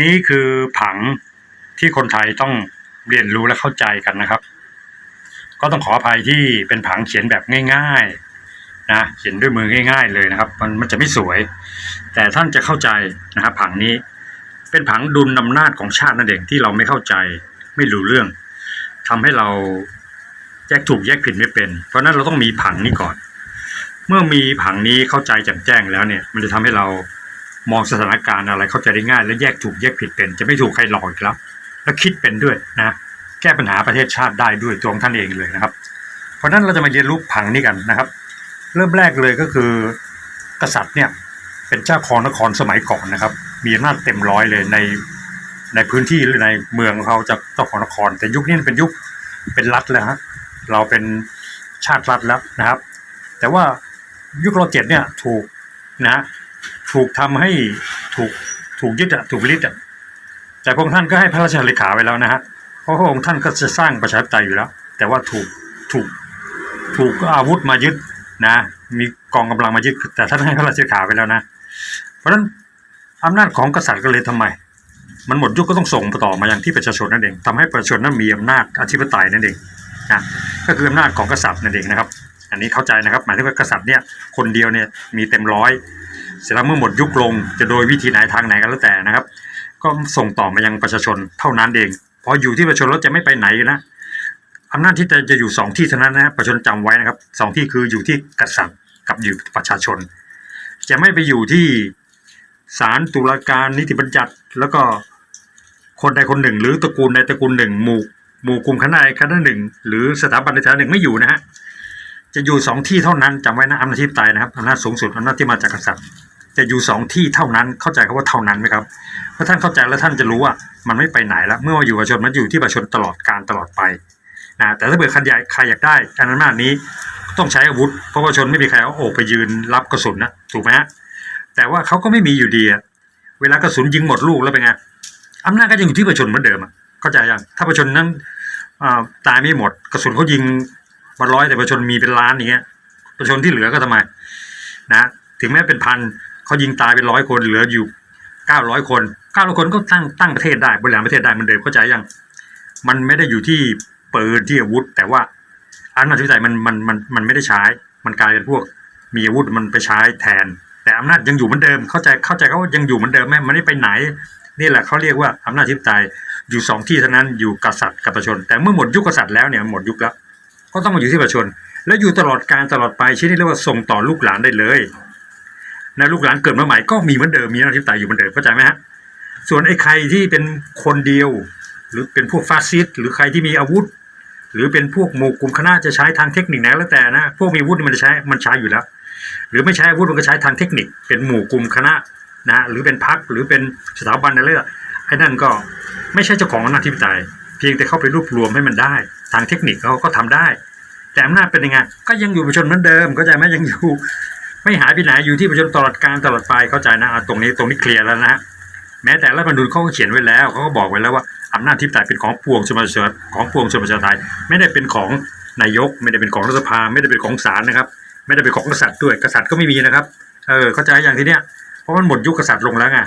นี่คือผังที่คนไทยต้องเรียนรู้และเข้าใจกันนะครับ ก็ต้องขออภัยที่เป็นผังเขียนแบบง่าย ๆ นะเขียนด้วยมือง่าย ๆ เลยนะครับ มันมันจะไม่สวย แต่ท่านจะเข้าใจนะครับ ผังนี้เป็นผังดุลอำนาจของชาตินั่นเองที่เราไม่เข้าใจ ไม่รู้เรื่องทำให้เราแยกถูกแยกผิดไม่เป็น เพราะนั้นเราต้องมีผังนี้ก่อน เมื่อมีผังนี้เข้าใจแจ่มแจ้งแล้วเนี่ย มันจะทำให้เรา มองสถานการณ์อะไรเข้าใจได้ง่าย และแยกถูกแยกผิดเป็น จะไม่ถูกใครหลอกอีกแล้ว และคิดเป็นด้วยนะแก้ปัญหาประเทศชาติได้ด้วยตัวของท่านเองเลยนะครับ เพราะนั้นเราจะมาเรียนรู้ผังนี้กันนะครับ เริ่มแรกเลยก็คือกษัตริย์เนี่ยเป็นเจ้าครองนครสมัยก่อนนะครับ มีอำนาจเต็มร้อยเลยในในพื้นที่หรือในเมืองเขาจะเจ้าของนคร แต่ยุคนี้เป็นยุคเป็นรัฐแล้วฮะเราเป็นชาติรัฐแล้วนะครับ แต่ว่ายุครอเจ็ดเนี่ยถูกนะ ถูกทำให้ถูกถูกยึดอะถูกลิดอะแต่พระองค์ท่านก็ให้พระราชเลขาไว้แล้วนะฮะเพราะพระองค์ท่านก็จะสร้างประชาธิปไตยอยู่แล้ว แต่ว่าถูกถูกถูกอาวุธมายึดนะ มีกองกำลังมายึด แต่ท่านให้พระราชเลขาไว้แล้วนะ เพราะฉะนั้นอำนาจของกษัตริย์ก็เลยทำไม มันหมดยุคก็ต้องส่งต่อมาอยังที่ประชาชนนั่นเองทำให้ประชาชนนั้นมีอำนาจอธิปไตยนั่นเองนะก็คืออำนาจของกษัตริย์นั่นเองนะครับ อันนี้เข้าใจนะครับ หมายถึงว่ากษัตริย์เนี่ยคนเดียวเนี่ยมีเต็มร้อย เสร็จแล้วเมื่อหมดยุคลงจะโดยวิธีไหนทางไหนก็แล้วแต่นะครับ ก็ส่งต่อมายังประชาชนเท่านั้นเองพออยู่ที่ประชาชนแล้วจะไม่ไปไหนนะอำนาจที่จะจะอยู่สองที่เท่านั้นนะประชาชนจำไว้นะครับสองที่คืออยู่ที่กษัตริย์กับอยู่ประชาชน จะไม่ไปอยู่ที่ศาลตุลาการนิติบัญญัติ แล้วก็คนใดคนหนึ่ง หรือตระกูลใดตระกูลหนึ่งหมู่หมู่กลุ่มคณะใดคณะหนึ่ง หรือสถาบันใดสถาบันหนึ่งไม่อยู่นะฮะจะอยู่สองที่เท่านั้นจำไว้นะอำนาจที่ตายนะครับอำนาจสูงสุดอำนาจที่มาจากกษัตริย์ จะอยู่สองที่เท่านั้นเข้าใจคำว่าเท่านั้นไหมครับเพราท่านเข้าใจแล้วท่านจะรู้ว่ามันไม่ไปไหนแล้ว เมื่อมาอยู่ประชาชนมันอยู่ที่ประชาชนตลอดการตลอดไปนะแต่ถ้าเกิดใครอยากใครอยากได้การอำนาจนี้ต้องใช้อาวุธ เพราะประชาชนไม่มีใครเอาโอกไปยืนรับกระสุนนะถูกไหมฮะแต่ว่าเขาก็ไม่มีอยู่ดีเวลากระสุนยิงหมดลูกแล้วเป็นไงอำนาจก็ยังอยู่ที่ประชาชนเหมือนเดิมเข้าใจยังถ้าประชาชนนั้นตายไม่หมดกระสุนเขายิงมาร้อยแต่ประชาชนมีเป็นล้านอย่างเงี้ยประชาชนที่เหลือก็ทำไมนะถึงแม้เป็นพัน เขายิงตายเป็นร้อยคนเหลืออยู่เก้าร้อยคนเก้าร้อยคนก็ตั้งตั้งประเทศได้บริหารประเทศได้มันเดิมเข้าใจยังมันไม่ได้อยู่ที่ปืนที่อาวุธ แต่ว่าอำนาจที่ใจมันมันมันมันไม่ได้ใช้ มันกลายเป็นพวกมีอาวุธมันไปใช้แทน แต่อำนาจยังอยู่เหมือนเดิม เข้าใจเข้าใจเขายังอยู่เหมือนเดิมไหมมันไม่ไปไหน นี่แหละเขาเรียกว่าอำนาจที่ใจอยู่สองที่เท่านั้นอยู่กษัตริย์กับประชาชน แต่เมื่อหมดยุคกษัตริย์แล้วเนี่ยหมดยุคแล้ว ก็ต้องมาอยู่ที่ประชาชนแล้วอยู่ตลอดการตลอดไปชื่อนี้เรียกว่าส่งต่อลูกหลานได้เลย นะลูกหลานเกิดมาใหม่ก็มีเหมือนเดิมมีอนาจที่ตายอยู่เหมือนเดิมเข้าใจไหมฮะส่วนไอ้ใครที่เป็นคนเดียว หรือเป็นพวกฟาสซิสต์หรือใครที่มีอาวุธ หรือเป็นพวกหมู่กลุ่มคณะจะใช้ทางเทคนิคไหนแล้วแต่นะพวกมีอาวุธมันจะใช้มันใช้อยู่แล้ว หรือไม่ใช้อาวุธมันก็ใช้ทางเทคนิค เป็นหมู่กลุ่มคณะนะหรือเป็นพรรคหรือเป็นสถาบันอะไรไอ้นั่นก็ไม่ใช่เจ้าของอำนาจที่ตายเพียงแต่เข้าไปรวบรวมให้มันได้ ทางเทคนิคเขาก็ทำได้ แต่อำนาจเป็นยังไงก็ยังอยู่ประชาชนเหมือนเดิมเข้าใจไหมยังอยู่ ไม่หายไปไหนอยู่ที่ประชาชนตลอดการตลอดไปเข้าใจนะะตรงนี้ตรงนี้เคลียร์แล้วนะฮะแม้แต่รัฐธรรมนูญเขาก็เขียนไว้แล้วเขาก็บอกไว้แล้วว่าอำนาจที่ตายเป็นของปวงชนประชาชนของปวงชนประชาไทยไม่ได้เป็นของนายก ไม่ได้เป็นของรัฐสภา ไม่ได้เป็นของศาลนะครับ ไม่ได้เป็นของกษัตริย์ด้วยกษัตริย์ก็ไม่มีนะครับเออเข้าใจอย่างที่เนี้ยเพราะมันหมดยุคกษัตริย์ลงแล้วไง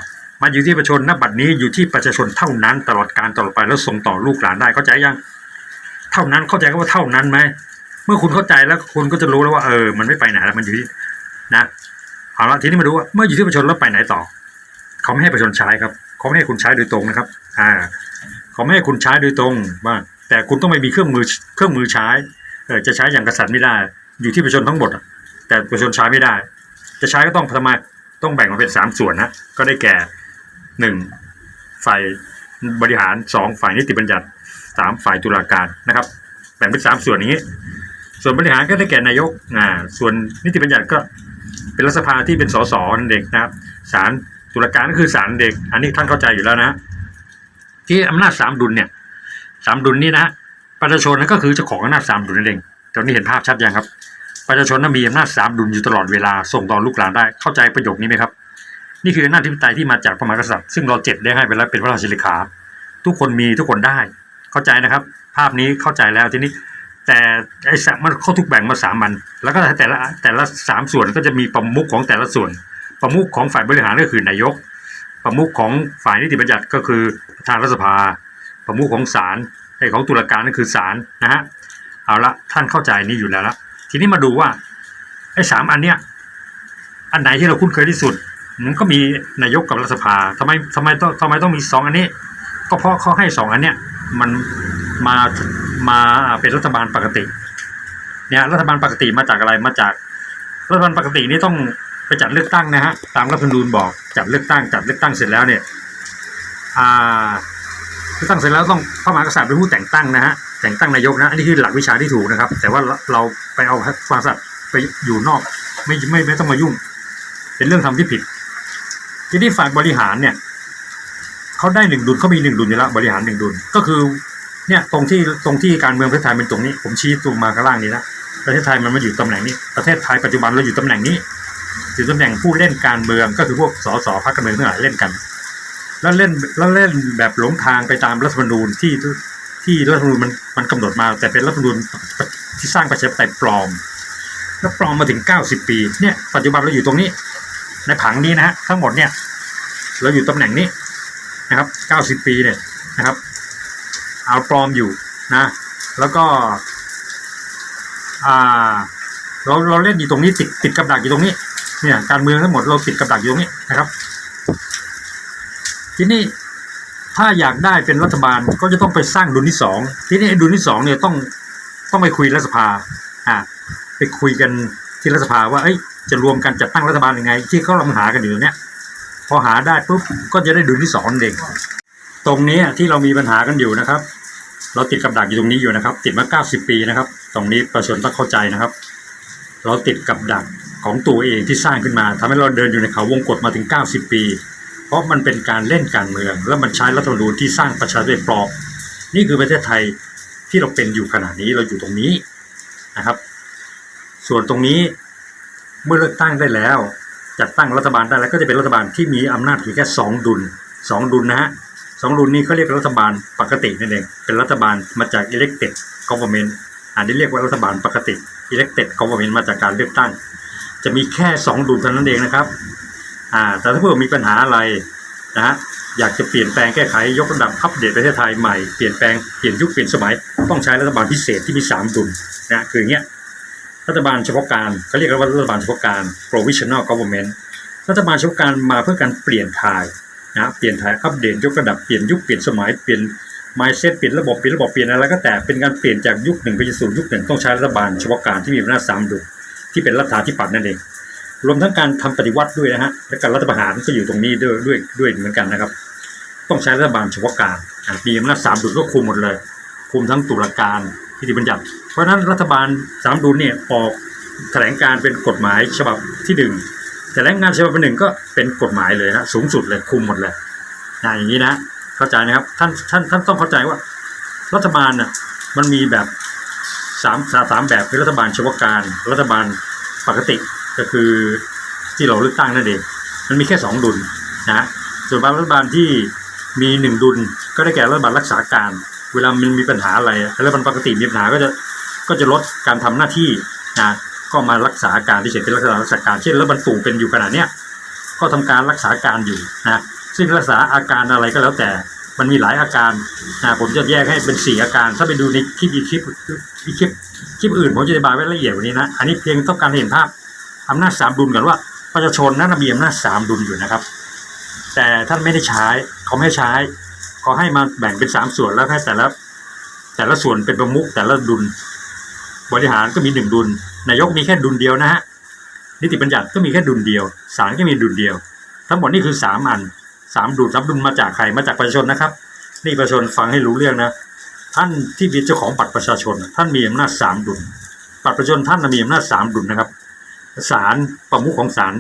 มาอยู่ที่ประชาชนณบัดนี้อยู่ที่ประชาชนเท่านั้นตลอดการตลอดไปแล้วส่งต่อลูกหลานได้เข้าใจยังเท่านั้นเข้าใจก็ว่าเท่านั้นไหมเมื่อคุณเข้าใจแล้วคุณก็จะรู้แล้วว่าเออ มันไม่ไปไหนแล้วมันอยู่ที่ นะเอาละทีนี้มาดูว่าเมื่ออยู่ที่ประชาชนแล้วไปไหนต่อ เขาไม่ให้ประชาชนใช้ครับ เขาไม่ให้คุณใช้โดยตรงนะครับ อ่า เขาไม่ให้คุณใช้โดยตรงว่าแต่คุณต้องไม่มีเครื่องมือเครื่องมือใช้เออจะใช้อย่างกษัตริย์ไม่ได้ อยู่ที่ประชาชนทั้งหมดอะแต่ประชาชนใช้ไม่ได้ จะใช้ก็ต้องทำไมต้องแบ่งมาเป็นสามส่วนนะก็ได้แก่หนึ่งฝ่ายบริหารสองฝ่ายนิติบัญญัติสามฝ่ายตุลาการนะครับ แบ่งเป็นสามส่วนอย่างนี้ ส่วนบริหารก็ได้แก่นายกอ่าส่วนนิติบัญญัติก็ เป็นรัฐสภาที่เป็นสสนั่นเองนะครับศาลตุลาการก็คือศาลเด็ก อันนี้ท่านเข้าใจอยู่แล้วนะที่อำนาจสามดุลเนี่ยสามดุลนี่นะประชาชนนั่นก็คือเจ้าของอำนาจสามดุลนั่นเองตอนนี้เห็นภาพชัดยังครับ ประชาชนนั้นมีอำนาจสามดุลอยู่ตลอดเวลาส่งต่อลูกหลานได้เข้าใจประโยคนี้ไหมครับ นี่คืออำนาจที่ไตยที่มาจากพระมหากษัตริย์ซึ่งเราเจ็ดได้ให้ไปแล้วเป็นพระราชเลขา ทุกคนมีทุกคนได้ เข้าใจนะครับ ภาพนี้เข้าใจแล้วทีนี้ แต่ไอ้สามมันเขาทุกแบ่งมาสามมัน แล้วก็แต่ละแต่ละสามส่วนก็จะมีประมุขของแต่ละส่วน ประมุขของฝ่ายบริหารก็คือนายก ประมุขของฝ่ายนิติบัญญัติก็คือประธานรัฐสภา ประมุขของศาลไอ้ของตุลาการนั่นคือศาลนะฮะเอาละท่านเข้าใจนี่อยู่แล้วละทีนี้มาดูว่าไอ้สามอันเนี้ยอันไหนที่เราคุ้นเคยที่สุดมันก็มีนายกกับรัฐสภาทำไมทำไมต้องทำไมต้องมีสองอันนี้ ก็เพราะเขาให้สองอันเนี้ยมันมา มาเป็นรัฐบาลปกติ เนี่ยรัฐบาลปกติมาจากอะไรมาจาก รัฐบาลปกตินี่ต้องไปจัดเลือกตั้งนะฮะตามรัฐธรรมนูญบอกจัดเลือกตั้งจัดเลือกตั้งเสร็จแล้วเนี่ยอ่าเลือกตั้งเสร็จแล้วต้องพระมหากษัตริย์เป็นผู้แต่งตั้งนะฮะแต่งตั้งนายกนะอันนี้คือหลักวิชาที่ถูกนะครับ แต่ว่าเราไปเอาพระมหากษัตย์ไปอยู่นอกไม่ไม่ไม่ต้องมายุ่ง เป็นเรื่องทำที่ผิด ทีนี้ฝ่ายบริหารเนี่ยเขาได้หนึ่งดุลเขามีหนึ่งดุลอยู่แล้วบริหารหนึ่งดุลก็คือ เนี่ยตรงที่ตรงที่การเมืองประเทศไทยเป็นตรงนี้ ผมชี้ตรงมาข้างล่างนี้นะประเทศไทยมันมาอยู่ตำแหน่งนี้ประเทศไทยปัจจุบันเราอยู่ตำแหน่งนี้อยู่ตำแหน่งผู้เล่นการเมืองก็คือพวกสสพรรคการเมืองทั้งหลายเล่นกัน แล้วเล่นแล้วเล่นแบบหลงทางไปตามรัฐธรรมนูญที่ที่รัฐธรรมนูญมันมันกำหนดมา แต่เป็นรัฐธรรมนูญที่สร้างประชาธิปไตยปลอม แล้วปลอมมาถึง 90 ปีเนี่ยปัจจุบันเราอยู่ตรงนี้ ในผังนี้นะฮะทั้งหมดเนี่ยเราอยู่ตำแหน่งนี้นะครับ 90 ปีเนี่ยนะครับ เอาปลอมอยู่นะ แล้วก็เราเราเล่นอยู่ตรงนี้ติดติดกับดักอยู่ตรงนี้ เนี่ย การเมืองทั้งหมดเราติดกับดักอยู่ตรงนี้นะครับ ทีนี้ถ้าอยากได้เป็นรัฐบาลก็จะต้องไปสร้างดุลที่สองทีนี้ดุลที่สองเนี่ยต้องต้องไปคุยรัฐสภาอ่าไปคุยกันที่รัฐสภาว่าเอ้ยจะรวมกันจัดตั้งรัฐบาลยังไง ที่เขากำลังหากันอยู่เนี่ยพอหาได้ปุ๊บก็จะได้ดุลที่สองนั่นเอง ตรงนี้ที่เรามีปัญหากันอยู่นะครับ เราติดกับดักอยู่ตรงนี้อยู่นะครับ ติดมา 90 ปีนะครับ ตรงนี้ประชาชนต้องเข้าใจนะครับ เราติดกับดักของตัวเองที่สร้างขึ้นมาทำให้เราเดินอยู่ในเขาวงกฏมาถึง 90 ปี เพราะมันเป็นการเล่นการเมือง แล้วมันใช้รัฐธรรมนูญที่สร้างประชาธิปไตยปลอมนี่คือประเทศไทยที่เราเป็นอยู่ขณะนี้เราอยู่ตรงนี้นะครับ ส่วนตรงนี้เมื่อเลือกตั้งได้แล้วจัดตั้งรัฐบาลได้แล้วก็จะเป็นรัฐบาลที่มีอำนาจเพียงแค่สองดุลสองดุลนะฮะ สองดุลนี้เขาเรียกรัฐบาลปกตินั่นเอง เป็นรัฐบาลมาจาก elected government อันนี้เรียกว่ารัฐบาลปกติ elected government มาจากการเลือกตั้ง จะมีแค่สองดุลเท่านั้นเองนะครับอ่าแต่ถ้าเพื่อมีปัญหาอะไรนะฮะอยากจะเปลี่ยนแปลงแก้ไขยกระดับอัปเดตประเทศไทยใหม่ เปลี่ยนแปลงเปลี่ยนยุคเปลี่ยนสมัย ต้องใช้รัฐบาลพิเศษที่มีสามดุลนะคืออย่างเงี้ยรัฐบาลเฉพาะการเขาเรียกว่ารัฐบาลเฉพาะการ provisional government รัฐบาลเฉพาะการมาเพื่อการเปลี่ยนถ่าย นะเปลี่ยนถ่ายอัปเดตยกระดับเปลี่ยนยุคเปลี่ยนสมัยเปลี่ยน mindset เปลี่ยนระบบเปลี่ยนระบบเปลี่ยนอะไรก็แต่เป็นการเปลี่ยนจากยุคหนึ่งไปสู่ยุคหนึ่งต้องใช้รัฐบาลเฉพาะการที่มีอำนาจสามดุลที่เป็นรัฐาธิปัตย์นั่นเอง รวมทั้งการทำปฏิวัติด้วยนะฮะและการรัฐประหารก็อยู่ตรงนี้ด้วยด้วยด้วยเหมือนกันนะครับ ต้องใช้รัฐบาลเฉพาะการอะมีอำนาจสามดุลก็คุมหมดเลย คุมทั้งตุลาการนิติบัญญัติ เพราะฉะนั้นรัฐบาลสามดุลเนี่ยออกแถลงการเป็นกฎหมายฉบับที่หนึ่ง แถลงงานฉบับหนึ่งก็เป็นกฎหมายเลยนะสูงสุดเลยคุมหมดเลยนะอย่างนี้นะเข้าใจนะครับท่านท่านท่านต้องเข้าใจว่า รัฐบาลน่ะมันมีแบบสามสามแบบคือรัฐบาลเฉพาะการรัฐบาลปกติก็คือที่เราเลือกตั้งนั่นเองมันมีแค่สองดุลนะฮะส่วนรัฐบาลที่มีหนึ่งดุลก็ได้แก่รัฐบาลรักษาการ เวลามันมีปัญหาอะไรรัฐบาลปกติมีปัญหาก็จะก็จะลดการทำหน้าที่นะ ก็มารักษาการที่เฉยเป็นรัฐบาลรักษาการเช่นรัฐบาลตู่เป็นอยู่ขนาดเนี้ยก็ทำการรักษาการอยู่นะซึ่งรักษาอาการอะไรก็แล้วแต่มันมีหลายอาการนะผมจะแยกให้เป็นสี่อาการ ถ้าไปดูในคลิปอีกคลิปอีกคลิปคลิปอื่นผมจะอธิบายไว้ละเอียดกว่านี้นะอันนี้เพียงต้องการเห็นภาพอำนาจสามดุลกันว่าประชาชนนั้นมีอำนาจสามดุลอยู่นะครับ แต่ท่านไม่ได้ใช้เขาไม่ใช้เขาให้มาแบ่งเป็นสามส่วนแล้วให้แต่ละแต่ละส่วนเป็นประมุขแต่ละดุล บริหารก็มีหนึ่งดุล นายกมีแค่ดุลเดียวนะฮะนิติบัญญัติก็มีแค่ดุลเดียวศาลก็มีดุลเดียว ทั้งหมดนี่คือสามอันสามดุลสามดุลมาจากใครมาจากประชาชนนะครับ นี่ประชาชนฟังให้รู้เรื่องนะ ท่านที่เป็นเจ้าของบัตรประชาชน ท่านมีอำนาจสามดุลบัตรประชาชนท่านมีอำนาจสามดุลนะครับศาลประมุขของศาล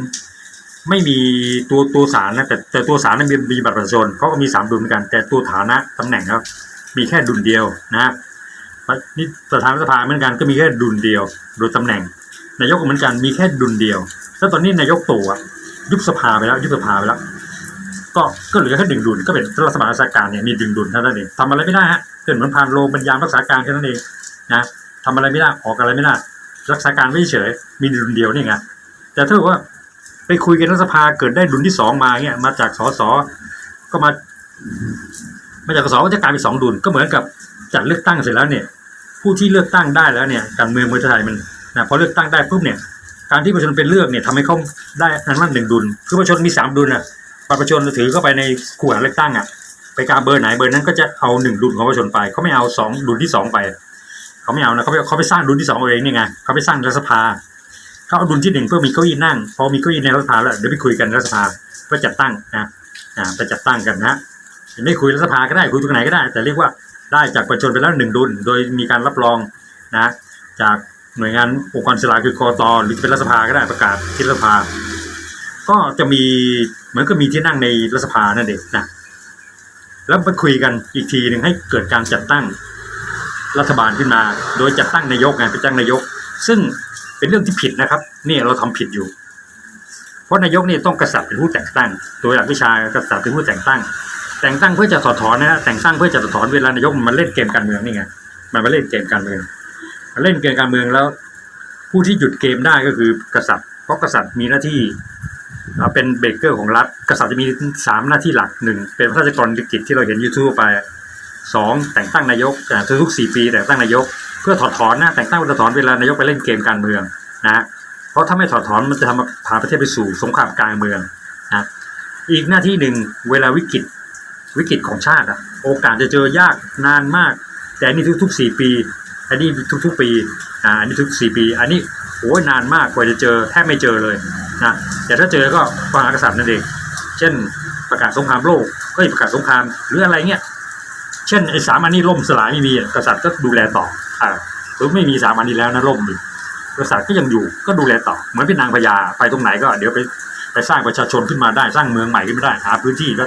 ไม่มีตัวตัวศาลนะแต่แต่ตัวศาลนั้นมีมีบัตรประชาชนเขาก็มีสามดุลเหมือนกัน แต่ตัวฐานะตำแหน่งครับ มีแค่ดุลเดียวนะ นี่ประธานรัฐสภาเหมือนกันก็มีแค่ดุลเดียวโดยตำแหน่ง นายกเหมือนกันมีแค่ดุลเดียว แล้วตอนนี้นายกตู่ยุบสภาไปแล้ว ยุบสภาไปแล้ว ก็ก็เหลือแค่หนึ่งดุลก็เป็นรัฐบาลราชการเนี่ยมีดึงดุลเท่านั้นเองทำอะไรไม่ได้ฮะเป็นเหมือนผ่านโรงบรรยามรักษาการแค่นั้นเองนะทำอะไรไม่ได้ออกอะไรไม่ได้รักษาการไม่เฉยมีดุลเดียวนี่ไงแต่ถ้าเกิดว่าไปคุยกันรัฐสภาเกิดได้ดุลที่สองมาเนี่ยมาจากสสก็มามาจากสสก็จะกลายเป็นสองดุลก็เหมือนกับจัดเลือกตั้งเสร็จแล้วเนี่ย ผู้ที่เลือกตั้งได้แล้วเนี่ยการเมืองประเทศไทยมันนะพอเลือกตั้งได้ปุ๊บเนี่ยการที่ประชาชนเป็นเลือกเนี่ยทำให้เขาได้นั้นมันหนึ่งดุลคือประชาชนมีสามดุลอะบัตรประชาชนถือเข้าไปในขู่หาเลือกตั้งอะไปกาเบอร์ไหนเบอร์นั้นก็จะเอาหนึ่งดุลของประชาชนไปเขาไม่เอาสองดุลที่สองไปเขาไม่เอานะเขาไปเขาไปสร้างดุลที่สองเอาเองนี่ไงเขาไปสร้างรัฐสภาเขาเอาดุลที่หนึ่งเพื่อมีเก้าอี้นั่งพอมีเก้าอี้ในรัฐสภาแล้วเดี๋ยวไปคุยกันในรัฐสภาเพื่อจัดตั้งนะอ่าไปจัดตั้งกันนะไม่คุยรัฐสภาก็ได้คุยตรงไหนก็ได้ แต่เรียกว่า ได้จากประชาชนไปแล้วหนึ่งดุล โดยมีการรับรองนะจากหน่วยงานองค์กรสระคือกตหรือเป็นรัฐสภาก็ได้ประกาศที่รัฐสภา ก็จะมีเหมือนกับมีที่นั่งในรัฐสภานั่นเองนะแล้วไปคุยกันอีกทีหนึ่งให้เกิดการจัดตั้งรัฐบาลขึ้นมา โดยจัดตั้งนายกไงเป็นจ้างนายก ซึ่งเป็นเรื่องที่ผิดนะครับนี่เราทำผิดอยู่ เพราะนายกนี่ต้องกษัตริย์เป็นผู้แต่งตั้ง โดยหลักวิชากษัตริย์เป็นผู้แต่งตั้ง แต่งตั้งเพื่อจะถอดถอนนะฮะแต่งตั้งเพื่อจะถอดถอนเวลานายกมันเล่นเกมการเมืองนี่ไงมันมาเล่นเกมการเมืองมันเล่นเกมการเมืองแล้ว ผู้ที่หยุดเกมได้ก็คือกษัตริย์ เพราะกษัตริย์มีหน้าที่เป็นเบรกเกอร์ของรัฐ กษัตริย์จะมีสามหน้าที่หลักหนึ่งเป็นพระราชกรกิจที่เราเห็นยูทูบไปสองแต่งตั้งนายกอ่ทุกสี่ปี แต่งตั้งนายก เพื่อถอดถอนนะแต่งตั้งเพื่อถอดถอนเวลานายกไปเล่นเกมการเมืองนะเพราะถ้าไม่ถอดถอนมันจะทำพาประเทศไปสู่สงครามกลางเมืองนะอีกหน้าที่หนึ่งเวลาวิกฤต วิกฤตของชาติอะโอกาสจะเจอยากนานมาก แต่อันนี้ทุกๆสี่ปี อันนี้ทุกๆปีอ่าอันนี้ทุกสี่ปี อันนี้โอ้ยนานมากกว่าจะเจอแทบไม่เจอเลยนะแต่ถ้าเจอก็มหากษัตริย์นั่นเองเช่นประกาศสงครามโลกก็ประกาศสงครามหรืออะไรเงี้ยเช่นไอ้สามอันนี้ล่มสลายไม่มีอะกษัตริย์ก็ดูแลต่ออ่าหรือไม่มีสามอันนี้แล้วนะล่มอยู่กษัตริย์ก็ยังอยู่ก็ดูแลต่อเหมือนเป็นนางพญาไปตรงไหนก็เดี๋ยวไปไปสร้างประชาชนขึ้นมาได้สร้างเมืองใหม่ขึ้นมาได้หาพื้นที่ก็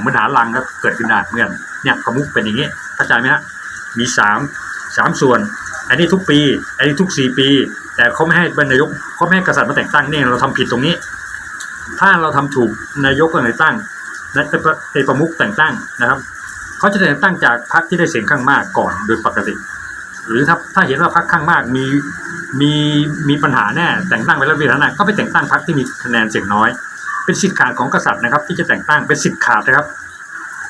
เหมือนหาลังก็เกิดขึ้นได้เหมือนกันเนี่ยประมุขเป็นอย่างนี้เข้าใจไหมฮะมีสามสามส่วน อันนี้ทุกปี อันนี้ทุกสี่ปี แต่เขาไม่ให้บรรยกเขาไม่ให้กษัตริย์มาแต่งตั้งเนี่ยเราทำผิดตรงนี้ ถ้าเราทำถูกนายกก็แต่งตั้งและเป็นประมุขแต่งตั้งนะครับเขาจะแต่งตั้งจากพรรคที่ได้เสียงข้างมากก่อนโดยปกติ หรือถ้าถ้าเห็นว่าพรรคข้างมากมีมีมีปัญหาแน่แต่งตั้งไปแล้วมีปัญหาก็ไปแต่งตั้งพรรคที่มีคะแนนเสียงน้อย เป็นสิทธิ์ขาดของกษัตริย์นะครับ ที่จะแต่งตั้งเป็นสิทธิ์ขาดนะครับ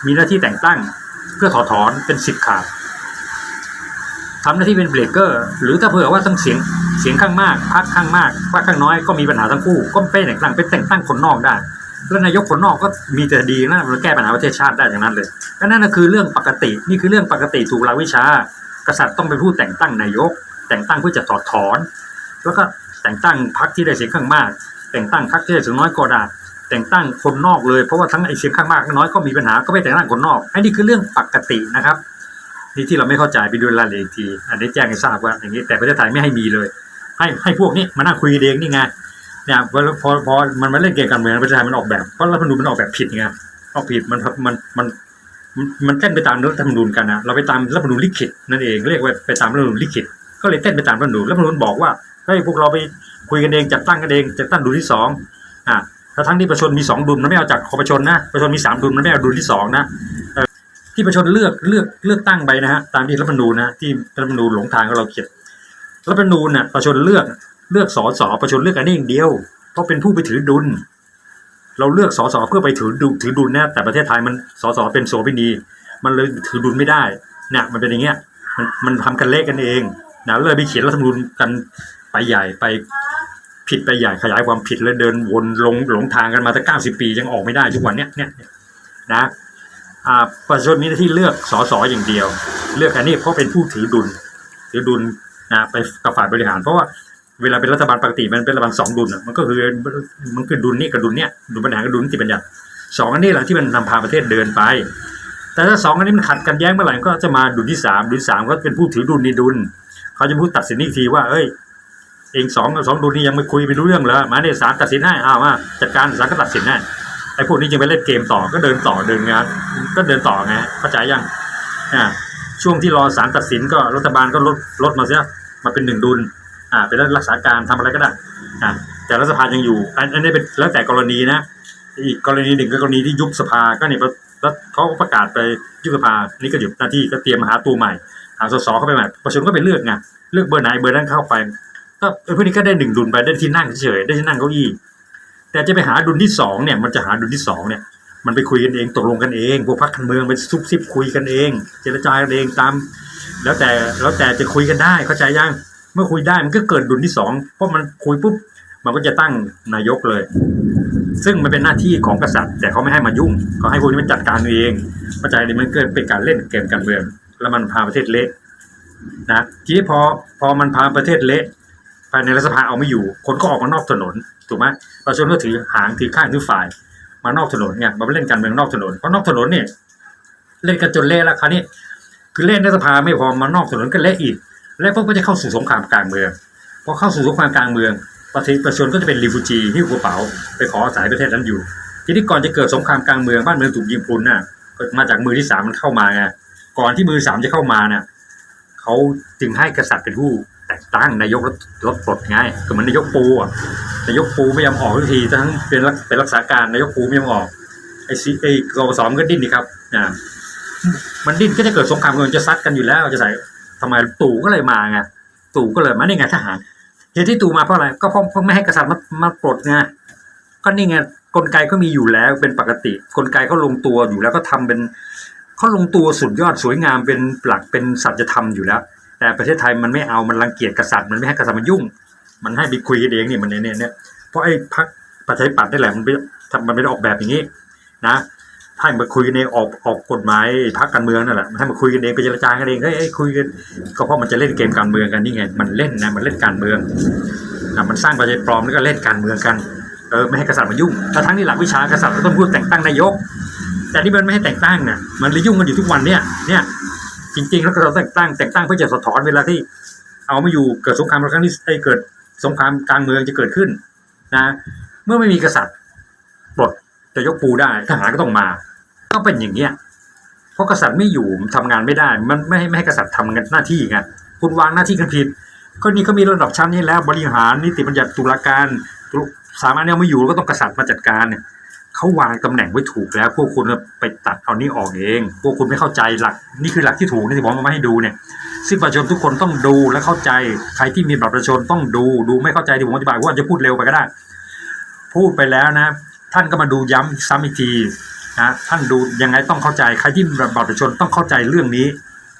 มีหน้าที่แต่งตั้งเพื่อถอดถอนเป็นสิทธิ์ขาดทำหน้าที่เป็นเบรกเกอร์ หรือถ้าเผื่อว่าทั้งเสียงเสียงข้างมากพรรคข้างมากพรรคข้างน้อยก็มีปัญหาทั้งคู่ก็ไม่แต่งตั้งเป็นแต่งตั้งคนนอกได้แล้วนายกคนนอกก็มีแต่ดีนะแก้ปัญหาประเทศชาติได้อย่างนั้นเลยก็นั่นก็คือเรื่องปกตินี่คือเรื่องปกติถูกหลักวิชา กษัตริย์ต้องเป็นผู้แต่งตั้งนายก แต่งตั้งเพื่อจะถอดถอน แล้วก็แต่งตั้งพรรคที่ได้เสียงข้างมาก แต่งตั้งพรรคที่ได้เสียงน้อยก็ได้ แต่งตั้งคนนอกเลย เพราะว่าทั้งไอเสียงข้างมากน้อยก็มีปัญหาก็ไม่แต่งตั้งคนนอกอันนี้คือเรื่องปกตินะครับ นี่ที่เราไม่เข้าใจไปดูรายละเอียดที อันนี้แจ้งให้ทราบว่าอย่างนี้แต่ประเทศไทยไม่ให้มีเลย ให้ให้พวกนี้มานั่งคุยเองนี่ไงเนี่ยพอพอพอมันมาเล่นเกมการเมืองประเทศไทยมันออกแบบเพราะรัฐธรรมนูญมันออกแบบผิดไงออกผิดมันมันมันมันเต้นไปตามรัฐธรรมนูญกันนะเราไปตามรัฐธรรมนูญลิขิตนั่นเองเรียกว่าไปตามรัฐธรรมนูญลิขิตก็เลยเต้นไปตามรัฐธรรมนูญรัฐธรรมนูญบอกว่าเฮ้ยพวกเราไปคุยกันเองจัดตั้งกันเองจัดตั้งดุลที่สองอ่า ถ้าทั้งที่ประชาชนมีสองดุลมันไม่เอาจากขอประชนนะประชาชนมีสามดุลมันไม่เอาดุลที่สองนะที่ประชาชนเลือกเลือกเลือกตั้งไปนะฮะตามที่รัฐมนูญนะที่รัฐมนูญหลงทางของเราเขียนรัฐมนูญน่ะประชาชนเลือกเลือกสอสอประชาชนเลือกอันนี้อย่างเดียว เพราะเป็นผู้ไปถือดุล เราเลือกสอสอเพื่อไปถือดุถือดุลนะแต่ประเทศไทยมันสอสอเป็นโสเภณีมันเลยถือดุลไม่ได้นี่ยมันเป็นอย่างเงี้ยมันมันทำกันเละกันเองนะเลยไปเขียนรัฐมนูญกันไปใหญ่ไป ผิดไปใหญ่ขยายความผิดแล้วเดินวนลงหลงทางกันมาตั้งเก้าสิบปียังออกไม่ได้ทุกวันเนี้ยเนี่ยนะประชาชนมีหน้าที่เลือกสสอย่างเดียว เลือกอันนี้เพราะเป็นผู้ถือดุลถือดุลนะไปกับฝ่ายบริหาร เพราะว่าเวลาเป็นรัฐบาลปกติมันเป็นรัฐบาลสองดุลมันก็คือมันคือดุลนี่กับดุลเนี่ยดุลปัญหารกับดุลนิติบัญญัติสองอันนี้แหละที่มันนำพาประเทศเดินไป แต่ถ้าสองอันนี้มันขัดกันแย้งเมื่อไหร่ก็จะมาดุลที่สามดุลสามก็เป็นผู้ถือดุลในดุลเขาจะพูดตัดสินอีกทีว่าเอ้ย เองสองสองดุลนี้ยังไม่คุยไม่รู้เรื่องเหรอมาเนี่ยศาลตัดสินให้อ้าวมาจัดการศาลก็ตัดสินให้ไอ้พวกนี้ยังไปเล่นเกมต่อก็เดินต่อเดินงานก็เดินต่อไงเข้าใจยังอ่าช่วงที่รอศาลตัดสินก็รัฐบาลก็ลดลดมาเสียมาเป็นหนึ่งดุลอ่าเป็นรักษาการทำอะไรก็ได้อ่าแต่รัฐสภายังอยู่อันนี้เป็นแล้วแต่กรณีนะอีกกรณีหนึ่งก็กรณีที่ยุบสภาก็เนี่ยแล้วเขาประกาศไปยุบสภานี่ก็หยุดหน้าที่ก็เตรียมหาตัวใหม่หาสสเข้าไปใหม่ประชาชนก็ไปเลือกไงเลือกเบอร์ไหนเบอร์นั้นเข้าไป ก็เออพวกนี้ก็ได้หนึ่งดุลไปได้ที่นั่งเฉยได้ที่นั่งเก้าอี้แต่จะไปหาดุลที่สองเนี่ยมันจะหาดุลที่สองเนี่ย มันไปคุยกันเองตกลงกันเองพวกพรรคการเมืองไปซุบซิบคุยกันเอง เจรจากันเองตาม แล้วแต่แล้วแต่จะคุยกันได้เข้าใจยังเมื่อคุยได้มันก็เกิดดุลที่สองเพราะมันคุยปุ๊บมันก็จะตั้งนายกเลย ซึ่งมันเป็นหน้าที่ของกษัตริย์ แต่เขาไม่ให้มายุ่งเขาให้พวกนี้มันจัดการเองเข้าใจเลยมันเกิดเป็นการเล่นเกมการเมือง แล้วมันพาประเทศเละนะทีนี้พอพอมันพาประเทศเละ ภายในรัฐสภาเอาไม่อยู่ คนก็ออกมานอกถนนถูกไหมประชาชนก็ถือหางถือข้างถือฝ่าย มานอกถนนไงมาเล่นการเมืองนอกถนนเพราะนอกถนนเนี่ยเล่นกันจนเละแล้วคราวนี้คือเล่นในสภาไม่พอมานอกถนนก็เละอีก และพวกก็จะเข้าสู่สงครามกลางเมืองพอเข้าสู่สงครามกลางเมือง ประเทศประชาชนก็จะเป็นรีฟูจีที่กระเป๋าไปขออาศัยประเทศนั้นอยู่ ทีนี้ก่อนจะเกิดสงครามกลางเมืองบ้านเมืองถูกยิงพรุนน่ะก็มาจากมือที่สามมันเข้ามาไงก่อนที่มือสามจะเข้ามาเนี่ยเขาจึงให้กษัตริย์เป็นผู้ แต่งตั้งนายกรถปลดไงก็เหมือนนายกปูอะนายกปูไม่ยอมออกทุกทีทั้งเป็นรักเป็นรักษาการนายกปูไม่ยอมออกไอซีไอกบสมก็ดิ้นดีครับอ่ามันดิ้นก็จะเกิดสงครามกันจะซัดกันอยู่แล้วจะใส่ทำไมตู่ก็เลยมาไงตู่ก็เลยมานี่ไงทหารเหตุที่ตู่มาเพราะอะไรก็เพราะเพราะไม่ให้กษัตริย์มามาปลดไงก็นี่ไงกลไกก็มีอยู่แล้วเป็นปกติ กลไกเขาลงตัวอยู่แล้วก็ทำเป็นเขาลงตัวสุดยอดสวยงามเป็นหลักเป็นสัจธรรมอยู่แล้ว แต่ประเทศไทยมันไม่เอามันรังเกียจกษัตริย์มันไม่ให้กษัตริย์มายุ่ง มันให้ไปคุยกันเองนี่มันเนี่ยเนี่ยเพราะไอ้พรรคประชาธิปัตย์นี่แหละมันไปทำมันไม่ได้ออกแบบอย่างนี้ นะให้มาคุยกันเองออกออกกฎหมายพรรคการเมืองนั่นแหละให้มาคุยกันเองไปเจรจากันเองเฮ้ยคุยกันก็เพราะมันจะเล่นเกมการเมืองกันนี่ไงมันเล่นนะมันเล่นการเมืองนะมันสร้างประชาธิปลอมแล้วก็เล่นการเมืองกันเออไม่ให้กษัตริย์มายุ่งแต่ทั้งที่หลักวิชากษัตริย์ก็ต้องพูดแต่งตั้งนายก แต่นี่มันไม่ให้แต่งตั้งนี่ยมันเลยยุ่งกันอยู่ทุกวันเนี่ยเนี่ย จริง ๆ แล้วก็เราแต่งตั้งแต่งตั้งเพื่อจะสะท้อนเวลาที่ เอาไม่อยู่เกิดสงครามครั้งที่เอ้เกิดสงครามกลางเมืองจะเกิดขึ้นนะเมื่อไม่มีกษัตริย์ปลดจะยกปูได้ทหารก็ต้องมา ก็เป็นอย่างเงี้ยเพราะกษัตริย์ไม่อยู่ทำงานไม่ได้ มันไม่ให้ไม่ให้กษัตริย์ทำงานหน้าที่ไงคุณวางหน้าที่กันผิดก็นี่เขามีระดับชั้นนี้แล้วบริหารนิติบัญญัติตุลาการสามารถเนี่ยไม่อยู่ก็ต้องกษัตริย์มาจัดการเนี่ย เขาวางตำแหน่งไว้ถูกแล้วพวกคุณไปตัดเอานี่ออกเอง พวกคุณไม่เข้าใจหลักนี่คือหลักที่ถูกนะที่ผมเอามาให้ดูเนี่ยซึ่งประชาชนทุกคนต้องดูและเข้าใจใครที่มีบัตรประชาชนต้องดูดูไม่เข้าใจที่ผมอธิบายว่าจะพูดเร็วไปก็ได้ พูดไปแล้วนะ ท่านก็มาดูย้ำซ้ำอีกทีนะท่านดูยังไงต้องเข้าใจใครที่มีบัตรประชาชนต้องเข้าใจเรื่องนี้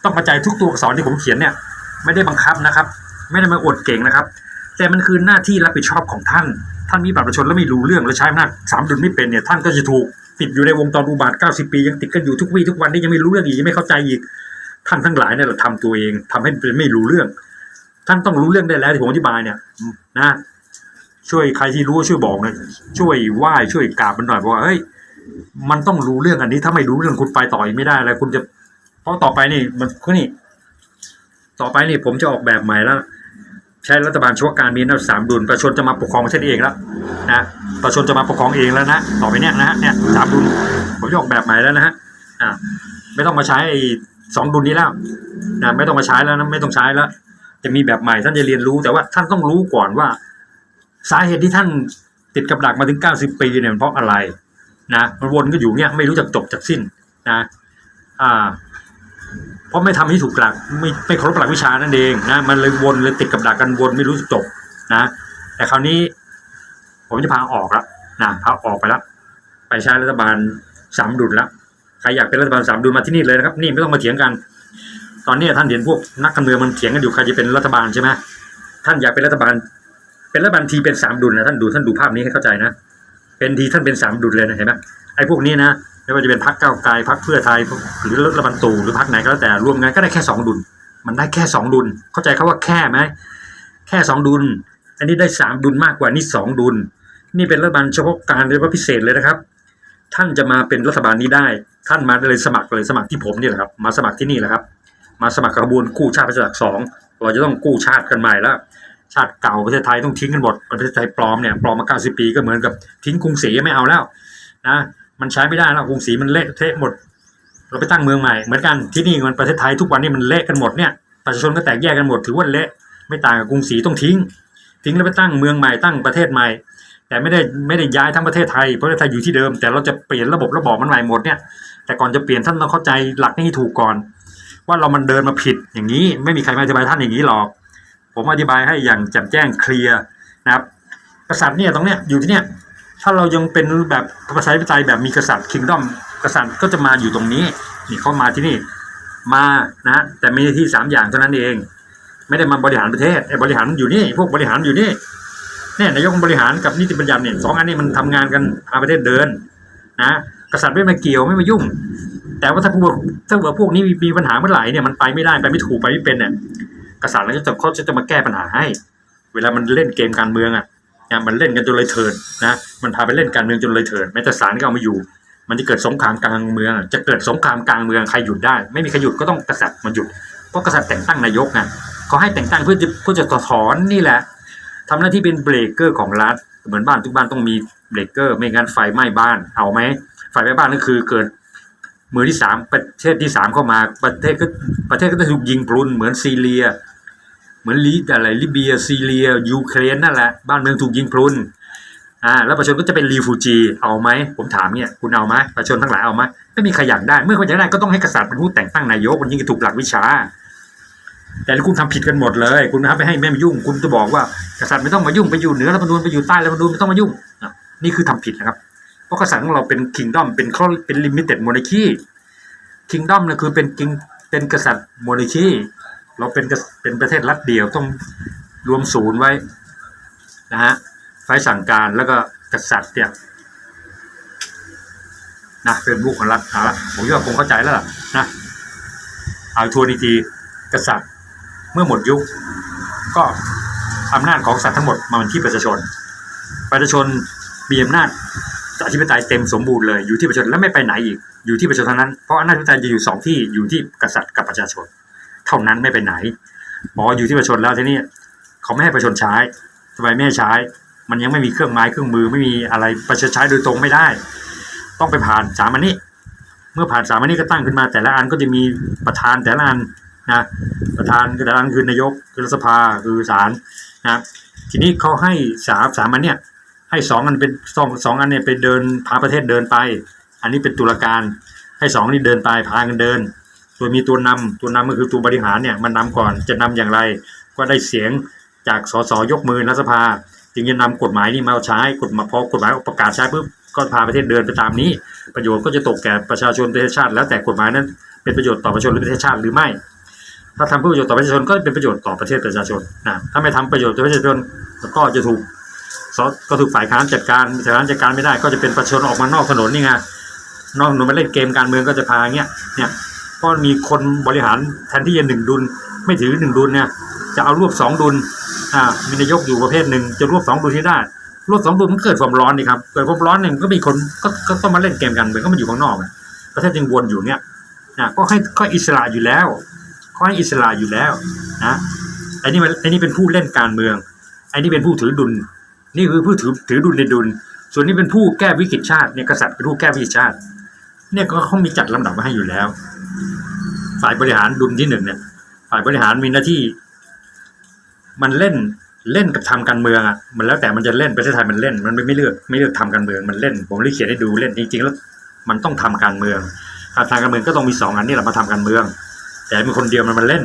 ต้องเข้าใจทุกตัวอักษรที่ผมเขียนเนี่ย ไม่ได้บังคับนะครับ ไม่ได้มาอวดเก่งนะครับ แต่มันคือหน้าที่รับผิดชอบของท่าน ท่านมีบัตรประชาชนแล้วไม่รู้เรื่องแล้วใช้อำนาจสามดุลไม่เป็นเนี่ยท่านก็จะถูกติดอยู่ในวงจรอุบาท90 ปี ยังติดกันอยู่ทุกวี่ทุกวันนี้ยังไม่รู้เรื่องอีกยังไม่เข้าใจอีก ท่านทั้งหลายเนี่ยเราทำตัวเองทำให้เป็นไม่รู้เรื่อง ท่านต้องรู้เรื่องได้แล้วที่ผมอธิบายเนี่ยนะช่วยใครที่รู้ช่วยบอกหน่อยช่วยไหว้ช่วยกราบมันหน่อยบอกว่าเฮ้ยมันต้องรู้เรื่องอันนี้ถ้าไม่รู้เรื่องคุณไปต่ออีกไม่ได้เลยคุณจะเพราะต่อไปนี่มันคือนี่ ต่อไปนี่ผมจะออกแบบใหม่แล้ว ใช้รัฐบาลชั่วการมีอำนาจสามดุลประชาชนจะมาปกครองประเทศเองแล้วนะประชาชนจะมาปกครองเองแล้วนะต่อไปเนี้ยนะฮะเนี่ยสามดุลผมจะออกแบบใหม่แล้วนะฮะอ่าไม่ต้องมาใช้ไอ้สองดุลนี้แล้วนะไม่ต้องมาใช้แล้วนะไม่ต้องใช้แล้ว จะมีแบบใหม่ท่านจะเรียนรู้แต่ว่าท่านต้องรู้ก่อนว่า สาเหตุที่ท่านติดกับดักมาถึงเก้าสิบปีเนี่ยมันเพราะอะไรนะมันวนก็อยู่เนี่ยไม่รู้จักจบจากสิ้นนะอ่า เพราะไม่ทำให้ถูกหลักไม่ไม่เคารพหลักวิชานั่นเองนะมันเลยวนเลยติดกับดักกันวนไม่รู้จักจบนะ แต่คราวนี้ ผมจะพาออกแล้วนะพาออกไปแล้วไปใช้รัฐบาลสามดุลแล้วใครอยากเป็นรัฐบาลสามดุลมาที่นี่เลยนะครับ นี่ไม่ต้องมาเถียงกัน ตอนนี้ท่านเห็นพวกนักการเมืองมันเถียงกันอยู่ใครจะเป็นรัฐบาลใช่ไหมท่านอยากเป็นรัฐบาล เป็นรัฐบาลทีเป็นสามดุลนะท่านดูท่านดูภาพนี้ให้เข้าใจนะเป็นทีท่านเป็นสามดุลเลยนะเห็นไหมไอ้พวกนี้นะ ไม่ว่าจะเป็นพรรคก้าไกลพรรคเพื่อไทยหรือรัฐบาลตู่หรือพรรคไหนก็แล้วแต่รวมกันก็ได้แค่สองดุล มันได้แค่สองดุล เข้าใจเขาว่าแค่ไหมแค่สองดุล อันนี้ได้สามดุลมากกว่านี่สองดุล นี่เป็นรัฐบาลเฉพาะการหรือว่าพิเศษเลยนะครับ ท่านจะมาเป็นรัฐบาลนี้ได้ ท่านมาเลยสมัครเลยสมัครที่ผมนี่แหละครับ มาสมัครที่นี่แหละครับ มาสมัครกระบวนกู้ชาติประชาธิปสองเราจะต้องกู้ชาติกันใหม่แล้วชาติเก่าประเทศไทยต้องทิ้งกันหมดประเทศไทยปลอมเนี่ยปลอมมา 90 ปีก็เหมือนกับทิ้งกรุงศรีไม่เอาแล้วนะ มันใช้ไม่ได้แล้วกรุงศรีมันเละเทะหมด เราไปตั้งเมืองใหม่เหมือนกันที่นี่มันประเทศไทยทุกวันนี้มันเละกันหมดเนี่ยประชาชนก็แตกแยกกันหมดถือว่าเละไม่ต่างกับกรุงศรีต้องทิ้ง ทิ้งแล้วไปตั้งเมืองใหม่ตั้งประเทศใหม่ แต่ไม่ได้ไม่ได้ย้ายทั้งประเทศไทยประเทศไทยอยู่ที่เดิม แต่เราจะเปลี่ยนระบบระบอบมันใหม่หมดเนี่ยแต่ก่อนจะเปลี่ยนท่านต้องเข้าใจหลักนี้ถูกก่อน ว่าเรามันเดินมาผิดอย่างนี้ ไม่มีใครมาอธิบายท่านอย่างนี้หรอก ผมอธิบายให้อย่างแจ่มแจ้งเคลียร์นะครับกษัตริย์เนี่ยตรงเนี้ยอยู่ที่เนี่ย ถ้าเรายังเป็นแบบประชาธิปไตยแบบมีกษัตริย์คิงดอมกษัตริย์ก็จะมาอยู่ตรงนี้นี่เขามาที่นี่มานะแต่มีหน้าที่สามอย่างเท่านั้นเอง ไม่ได้มาบริหารประเทศไอ้บริหารอยู่นี่ พวกบริหารอยู่นี่เนี่ยนายกบริหารกับนิติบัญญัติเนี่ยสองอันนี้มันทำงานกันพาประเทศเดินนะกษัตริย์ไม่มาเกี่ยวไม่มายุ่ง แต่ว่าถ้าพวกถ้าว่าพวกนี้มีมีปัญหาเมื่อไหร่เนี่ยมันไปไม่ได้ไปไม่ถูกไปไม่เป็นเนี่ยกษัตริย์แล้วจะเขาจะจะมาแก้ปัญหาให้ เวลามันเล่นเกมการเมืองอะ นะมันเล่นกันจนเลยเถิดนะมันพาไปเล่นการเมืองจนเลยเถิดแม้แต่ศาลก็เอามาอยู่ มันจะเกิดสงครามกลางเมือง จะเกิดสงครามกลางเมืองใครหยุดได้ ไม่มีใครหยุดก็ต้องกษัตริย์มาหยุดเพราะกษัตริย์แต่งตั้งนายกไงเขาให้แต่งตั้งเพื่อจะเพื่อจะถอนนี่แหละทำหน้าที่เป็นเบรกเกอร์ของรัฐเหมือนบ้านทุกบ้านต้องมีเบรกเกอร์ ไม่งั้นไฟไหม้บ้านเอาไหมไฟไหม้บ้านนั่นคือเกิดมือที่สามประเทศที่สามเข้ามาประเทศก็ประเทศก็จะถูกยิงพลุนเหมือนซีเรีย มือนลิอะไรลิเบียซีเรียยูเครนนั่นแหละบ้านเมืองถูกยิงพลุนอ่าแล้วประชาชนก็จะเป็นรีฟูจีเอาไหมผมถามเนี่ยคุณเอาไหมประชาชนทั้งหลายเอาไหมไม่มีใครอยากได้ เมื่อคนอยากได้ก็ต้องให้กษัตริย์เป็นผู้แต่งตั้งนายกมันยิ่งจะถูกหลักวิชา แต่คุณทำผิดกันหมดเลย คุณนะครับไปให้แม่มายุ่ง คุณจะบอกว่ากษัตริย์ไม่ต้องมายุ่งไปอยู่เหนือรัฐธรรมนูญไปอยู่ใต้รัฐธรรมนูญไม่ต้องมายุ่งนี่คือทำผิดนะครับ เพราะกษัตริย์ของเราเป็นคิงดอมเป็นข้อเป็นลิมิเต็ดโมนาคีคิงดอมเนี่ยคือเป็นคิงเป็นกษัตริย์โมนาคี เราเป็นเป็นประเทศรัฐเดียวต้องรวมศูนย์ไว้นะฮะไฟสั่งการแล้วก็กษัตริย์เนี่ยนะเป็นบุคคลรัฐเอาละผมว่าคงเข้าใจแล้วล่ะนะเอาทัวนอีทีกษัตริย์เมื่อหมดยุค ก็อำนาจของกษัตริย์ทั้งหมดมาเป็นที่ประชาชน ประชาชนมีอำนาจอธิปไตยเต็มสมบูรณ์เลยอยู่ที่ประชาชนและไม่ไปไหนอีกอยู่ที่ประชาชนเท่านั้นเพราะอำนาจอธิปไตยจะอยู่สองที่อยู่ที่กษัตริย์กับประชาชน เท่านั้นไม่ไปไหนพออยู่ที่ประชาชนแล้วทีนี้เขาไม่ให้ประชาชนใช้ทำไมไม่ให้ใช้ มันยังไม่มีเครื่องไม้เครื่องมือไม่มีอะไรประชาชนใช้โดยตรงไม่ได้ ต้องไปผ่านสามัญนี้ เมื่อผ่านสามัญนี้ก็ตั้งขึ้นมา แต่ละอันก็จะมีประธานแต่ละอันนะประธานแต่ละอันคือนายกคือรัฐสภาคือศาลนะทีนี้เขาให้สามสามัญเนี่ยให้สองอันเป็นสองสองอันเนี่ยไปเดินพาประเทศเดินไป อันนี้เป็นตุลาการให้สองนี่เดินไปพากันเดิน โดยมีตัวนำตัวนำก็คือตัวบริหารเนี่ยมันนำก่อนจะนำอย่างไร ก็ได้เสียงจากสสยกมือรัฐสภา จึงจะนำกฎหมายนี้มาใช้กฎหมายพอกฎหมายประกาศใช้ปุ๊บก็พาประเทศเดินไปตามนี้ ประโยชน์ก็จะตกแก่ประชาชนประเทศชาติ แล้วแต่กฎหมายนั้นเป็นประโยชน์ต่อประชาชนหรือประเทศชาติหรือไม่ ถ้าทำเพื่อประโยชน์ต่อประชาชนก็เป็นประโยชน์ต่อประเทศประชาชนนะถ้าไม่ทำประโยชน์ต่อประชาชนก็จะถูกสก็ถูกฝ่ายค้านจัดการฝ่ายค้านจัดการไม่ได้ ก็จะเป็นประชาชนออกมานอกถนนนี่ไงนอกถนนมาเล่นเกมการเมืองก็จะพาเงี้ยเนี่ย เพราะมีคนบริหารแทนที่จะหนึ่งดุล ไม่ถือหนึ่งดุลเนี่ยจะเอารวบสองดุลอ่ามีนายกอยู่ประเภทหนึ่งจะรวบสองดุลที่ได้รวบสองดุลมันเกิดความร้อนนี่ครับเกิดความร้อนเนี่ยก็มีคนก็ก็ต้องมาเล่นเกมกันเมืองก็มาอยู่ข้างนอกประเทศจึงวนอยู่เนี่ยนะก็ให้ก็อิสระอยู่แล้วก็ให้อิสระอยู่แล้วนะไอ้นี่มันไอ้นี่เป็นผู้เล่นการเมืองไอ้นี่เป็นผู้ถือดุล นี่คือผู้ถือถือดุลในดุล ส่วนนี้เป็นผู้แก้วิกฤตชาติเนี่ยกษัตริย์เป็นผู้แก้วิกฤตชาติเนี่ยก็เขามีจัดลำดับมาให้อยู่แล้ว ฝ่ายบริหารดุลที่หนึ่งเนี่ย ฝ่ายบริหารมีหน้าที่ มันเล่นเล่นกับทำการเมืองอะมันแล้วแต่มันจะเล่นประเทศไทยมันเล่น มันไม่เลือกไม่เลือกทำการเมืองมันเล่น ผมเลยเขียนให้ดูเล่นจริงๆแล้วมันต้องทำการเมืองการทำการเมืองก็ต้องมีสองอันนี่แหละมาทำการเมือง แต่มีคนเดียวมันมันเล่น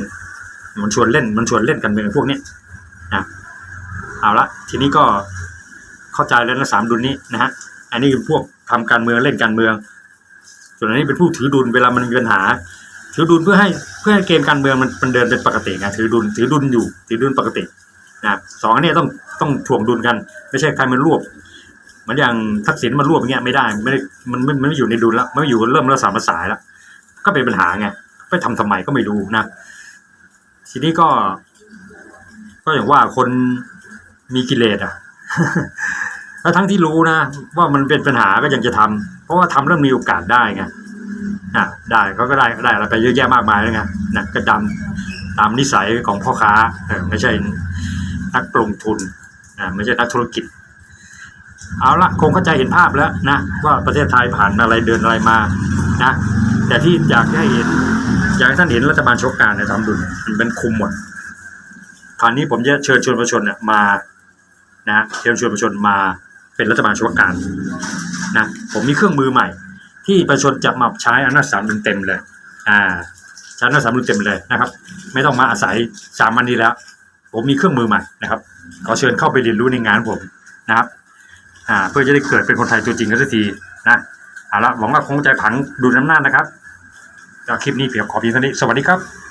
มันชวนเล่นมันชวนเล่นการเมืองพวกนี้นะเอาละทีนี้ก็เข้าใจแล้วนะสามดุลนี้นะฮะอันนี้คือพวกทำการเมืองเล่นการเมือง ส่วนอันนี้เป็นผู้ถือดุลเวลามันมีปัญหา ถือดุลเพื่อให้เพื่อให้เกมการเมืองมันมันเดินเป็นปกติไงถือดุลถือดุลอยู่ถือดุลปกตินะสองอันนี้ต้องต้องถ่วงดุลกัน ไม่ใช่ใครมันรวบเหมือนอย่างทักษิณมันรวบอย่างเงี้ยไม่ได้ไม่ได้มันไม่มันไม่อยู่ในดุลแล้วไม่อยู่เริ่มแล้วสามภาษายแล้วก็เป็นปัญหาไงไปทำทำไมก็ไม่รู้นะทีนี้ก็ ก็อย่างว่าคนมีกิเลสอะแล้วทั้งที่รู้นะว่ามันเป็นปัญหาก็ยังจะทำเพราะว่าทำแล้วมีโอกาสได้ไง อะได้เขาก็ได้ได้อะไรไปเยอะแยะมากมายแล้วไงนะก็ดำตามนิสัยของพ่อค้าไม่ใช่นักลงทุนอ่าไม่ใช่นักธุรกิจ เอาละคงเข้าใจเห็นภาพแล้วนะว่าประเทศไทยผ่านอะไรเดินอะไรมานะแต่ที่อยากให้เห็นอยากให้ท่านเห็นรัฐบาลชกการในทำดุลมันเป็นคุมหมดคราวนี้ผมจะเชิญชวนประชาชนเนี่ยมานะเชิญชวนประชาชนมาเป็นรัฐบาลชุวการนะผมมีเครื่องมือใหม่ ที่ประชาชนจะมาใช้อำนาจสามดุลเต็มเลย อ่าใช้อำนาจสามดุลเต็มเลยนะครับ ไม่ต้องมาอาศัยสามัญนี้แล้ว ผมมีเครื่องมือใหม่นะครับขอเชิญเข้าไปเรียนรู้ในงานผมนะครับ อ่า เพื่อจะได้เกิดเป็นคนไทยตัวจริงกันสักทีนะเอาละหวังว่าคงใจผังดูน้ำหน้านะครับก็คลิปนี้เพียงขอเพียงเท่านี้สวัสดีครับ